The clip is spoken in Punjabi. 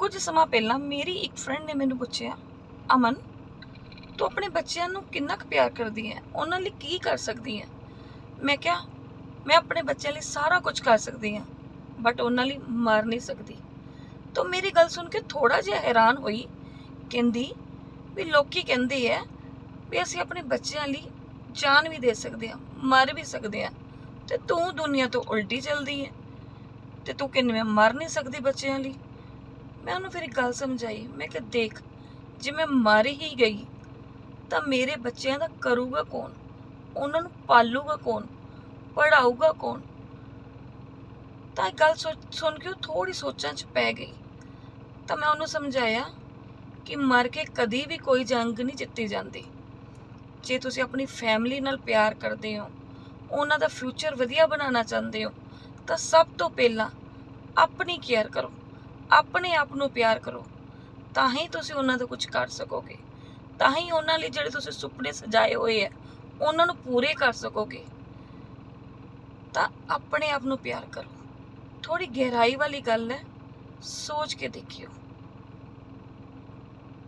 ਕੁਝ ਸਮਾਂ ਪਹਿਲਾਂ ਮੇਰੀ ਇੱਕ ਫਰੈਂਡ ਨੇ ਮੈਨੂੰ ਪੁੱਛਿਆ, ਅਮਨ, ਤੂੰ ਆਪਣੇ ਬੱਚਿਆਂ ਨੂੰ ਕਿੰਨਾ ਕੁ ਪਿਆਰ ਕਰਦੀ ਹੈ? ਉਹਨਾਂ ਲਈ ਕੀ ਕਰ ਸਕਦੀ ਹੈ? ਮੈਂ ਕਿਹਾ, ਮੈਂ ਆਪਣੇ ਬੱਚਿਆਂ ਲਈ ਸਾਰਾ ਕੁਝ ਕਰ ਸਕਦੀ ਹਾਂ ਬਟ ਉਹਨਾਂ ਲਈ ਮਰ ਨਹੀਂ ਸਕਦੀ। ਤਾਂ ਮੇਰੀ ਗੱਲ ਸੁਣ ਕੇ ਥੋੜਾ ਜਿਹਾ ਹੈਰਾਨ ਹੋਈ, ਕਹਿੰਦੀ ਵੀ ਲੋਕੀ ਕਹਿੰਦੇ ਐ ਵੀ ਅਸੀਂ ਆਪਣੇ ਬੱਚਿਆਂ ਲਈ ਜਾਨ ਵੀ ਦੇ ਸਕਦੇ ਹਾਂ, ਮਰ ਵੀ ਸਕਦੇ ਹਾਂ, ਤੇ ਤੂੰ ਦੁਨੀਆ ਤੋਂ ਉਲਟੀ ਚੱਲਦੀ ਹੈ, ਤੇ ਤੂੰ ਕਿੰਨੇ ਮੈਂ ਮਰ ਨਹੀਂ ਸਕਦੀ ਬੱਚਿਆਂ ਲਈ। ਮੈਂ ਉਹਨੂੰ ਫਿਰ ਇੱਕ ਗੱਲ ਸਮਝਾਈ, ਮੈਂ ਕਿਹਾ, ਦੇਖ, ਜੇ ਮੈਂ ਮਰ ਹੀ ਗਈ, ਤਾਂ ਮੇਰੇ ਬੱਚਿਆਂ ਦਾ ਕਰੂਗਾ ਕੌਣ? ਉਹਨਾਂ ਨੂੰ ਪਾਲੂਗਾ ਕੌਣ? ਪੜਾਊਗਾ ਕੌਣ? ਤਾਂ ਇਹ ਗੱਲ ਸੋਚ- ਸੁਣ ਕੇ ਉਹ ਥੋੜੀ ਸੋਚਾਂ 'ਚ ਪੈ ਗਈ। ਤਾਂ ਮੈਂ ਉਹਨੂੰ ਸਮਝਾਇਆ ਕਿ ਮਰ ਕੇ ਕਦੀ ਵੀ ਕੋਈ ਜੰਗ ਨਹੀਂ ਜਿੱਤੀ ਜਾਂਦੀ। ਜੇ ਤੁਸੀਂ ਆਪਣੀ ਫੈਮਿਲੀ ਨਾਲ ਪਿਆਰ ਕਰਦੇ ਹੋ, ਉਹਨਾਂ ਦਾ ਫਿਊਚਰ ਵਧੀਆ ਬਣਾਉਣਾ ਚਾਹੁੰਦੇ ਹੋ, ਤਾਂ ਸਭ ਤੋਂ ਪਹਿਲਾਂ ਆਪਣੀ ਕੇਅਰ ਕਰੋ। ਆਪਣੇ ਆਪ ਨੂੰ ਪਿਆਰ ਕਰੋ, ਤਾਂ ਹੀ ਤੁਸੀਂ ਉਹਨਾਂ ਦਾ ਕੁਝ ਕਰ ਸਕੋਗੇ। ਤਾਂ ਹੀ ਉਹਨਾਂ ਲਈ ਜਿਹੜੇ ਤੁਸੀਂ ਸੁਪਨੇ ਸਜਾਏ ਹੋਏ ਆ, ਉਹਨਾਂ ਨੂੰ ਪੂਰੇ ਕਰ ਸਕੋਗੇ। ਤਾਂ ਆਪਣੇ ਆਪ ਨੂੰ ਪਿਆਰ ਕਰੋ। ਥੋੜੀ ਗਹਿਰਾਈ ਵਾਲੀ ਗੱਲ ਹੈ, ਸੋਚ ਕੇ ਦੇਖਿਓ।